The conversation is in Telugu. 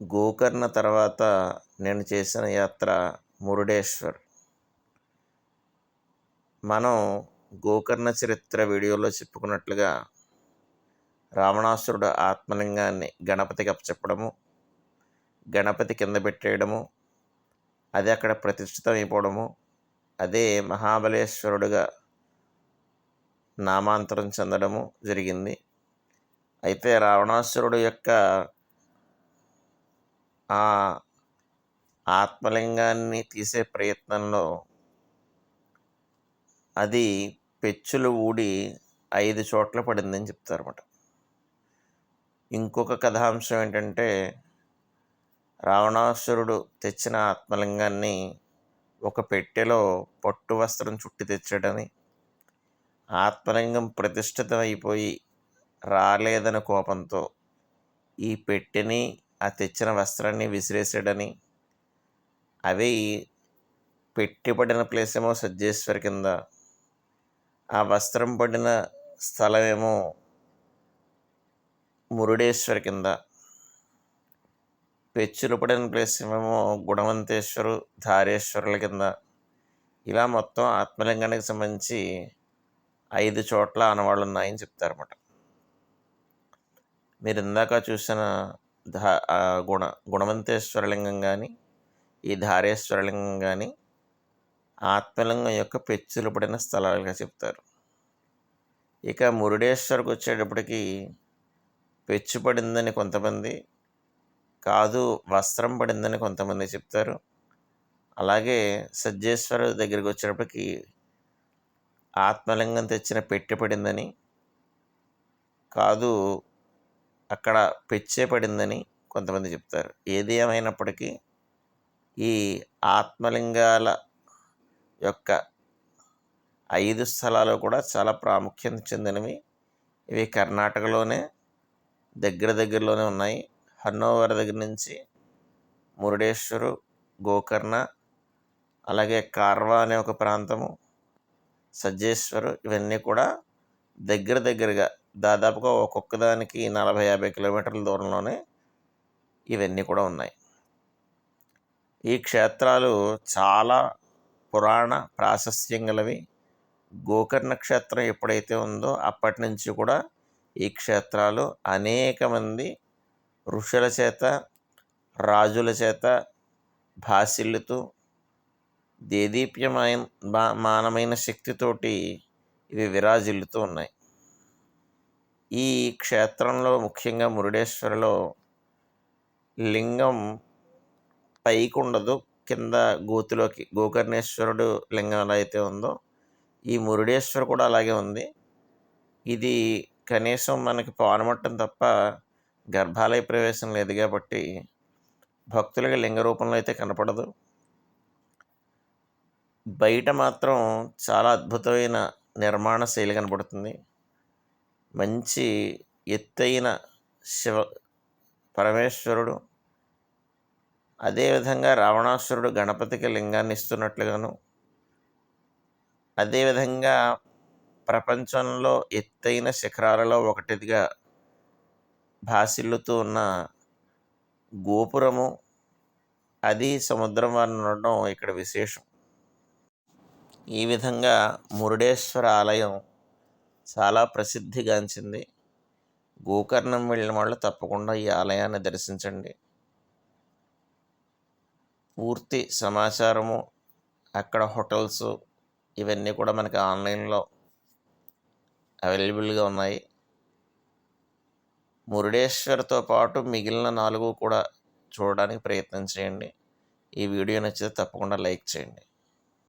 గోకర్ణ తర్వాత నేను చేసిన యాత్ర మురుడేశ్వర్. మనం గోకర్ణ చరిత్ర వీడియోలో చెప్పుకున్నట్లుగా రావణాసురుడు ఆత్మలింగాన్ని గణపతికి అప్పచెప్పడము గణపతి కింద పెట్టేయడము అది అక్కడ ప్రతిష్ఠితమైపోవడము అదే మహాబలేశ్వరుడుగా నామాంతరం చెందడము జరిగింది. అయితే రావణాసురుడు యొక్క ఆ ఆత్మలింగాన్ని తీసే ప్రయత్నంలో అది పెచ్చులు ఊడి ఐదు చోట్ల పడిందని చెప్తారన్నమాట. ఇంకొక కథాంశం ఏంటంటే రావణాసురుడు తెచ్చిన ఆత్మలింగాన్ని ఒక పెట్టెలో పట్టు వస్త్రం చుట్టి తెచ్చాడని ఆత్మలింగం ప్రతిష్ఠితమైపోయి రాలేదని కోపంతో ఈ పెట్టెని ఆ తెచ్చిన వస్త్రాన్ని విసిరేసాడని అవి పెట్టిపడిన ప్లేస్ ఏమో సజ్జేశ్వరి కింద. ఆ వస్త్రం పడిన స్థలమేమో మురుడేశ్వరి కింద. పెచ్చులు పడిన ప్లేస్ ఏమో గుణవంతేశ్వరు ధారేశ్వరుల కింద. ఇలా మొత్తం ఆత్మలింగానికి సంబంధించి ఐదు చోట్ల ఆనవాళ్ళు ఉన్నాయని చెప్తారన్నమాట. మీరు ఇందాక చూసిన ధా గుణ గుణవంతేశ్వరలింగం కానీ ఈ ధారేశ్వరలింగం కానీ ఆత్మలింగం యొక్క పెచ్చులు పడిన స్థలాలుగా చెప్తారు. ఇక మురుడేశ్వరకు వచ్చేటప్పటికి పెచ్చు పడిందని కొంతమంది కాదు వస్త్రం పడిందని కొంతమంది చెప్తారు. అలాగే సజ్జేశ్వర దగ్గరికి వచ్చేటప్పటికి ఆత్మలింగం తెచ్చిన పెట్టి పడిందని కాదు అక్కడ పెచ్చే పడిందని కొంతమంది చెప్తారు. ఏది ఏమైనప్పటికీ ఈ ఆత్మలింగాల యొక్క ఐదు స్థలాలు కూడా చాలా ప్రాముఖ్యత చెందినవి. ఇవి కర్ణాటకలోనే దగ్గర దగ్గరలోనే ఉన్నాయి. హన్నోవర్ దగ్గర నుంచి మురుడేశ్వరు గోకర్ణ అలాగే కార్వా అనే ఒక ప్రాంతము సజ్జేశ్వరు ఇవన్నీ కూడా దగ్గర దగ్గరగా దాదాపుగా ఒక్కొక్క దానికి నలభై యాభై కిలోమీటర్ల దూరంలోనే ఇవన్నీ కూడా ఉన్నాయి. ఈ క్షేత్రాలు చాలా పురాణ ప్రాశస్త్యం గలవి. గోకర్ణ క్షేత్రం ఎప్పుడైతే ఉందో అప్పటి నుంచి కూడా ఈ క్షేత్రాలు అనేక మంది ఋషుల చేత రాజుల చేత భాసిల్లుతూ దేదీప్యమైన మానమైన శక్తితోటి ఇవి విరాజిల్లుతూ ఉన్నాయి. ఈ క్షేత్రంలో ముఖ్యంగా మురుడేశ్వరలో లింగం పైకి ఉండదు కింద గోతులోకి గోకర్ణేశ్వరుడు లింగం ఎలా అయితే ఉందో ఈ మురుడేశ్వరు కూడా అలాగే ఉంది. ఇది కనీసం మనకి పానమట్టం తప్ప గర్భాలయ ప్రవేశం లేదు కాబట్టి భక్తులకి లింగ రూపంలో అయితే కనపడదు. బయట మాత్రం చాలా అద్భుతమైన నిర్మాణ శైలి కనపడుతుంది. మంచి ఎత్తైన శివ పరమేశ్వరుడు. అదేవిధంగా రావణాసురుడు గణపతికి లింగాన్ని ఇస్తున్నట్లుగాను అదేవిధంగా ప్రపంచంలో ఎత్తైన శిఖరాలలో ఒకటిదిగా భాసిల్లుతూ ఉన్న గోపురము అది సముద్రం వారిని ఉండడం ఇక్కడ విశేషం. ఈ విధంగా మురుడేశ్వర ఆలయం చాలా ప్రసిద్ధిగాంచింది. గోకర్ణం వెళ్ళిన వాళ్ళు తప్పకుండా ఈ ఆలయాన్ని దర్శించండి. పూర్తి సమాచారము అక్కడ హోటల్స్ ఇవన్నీ కూడా మనకి ఆన్లైన్లో అవైలబుల్గా ఉన్నాయి. మురుడేశ్వర్తో పాటు మిగిలిన నాలుగు కూడా చూడడానికి ప్రయత్నం చేయండి. ఈ వీడియో నచ్చితే తప్పకుండా లైక్ చేయండి.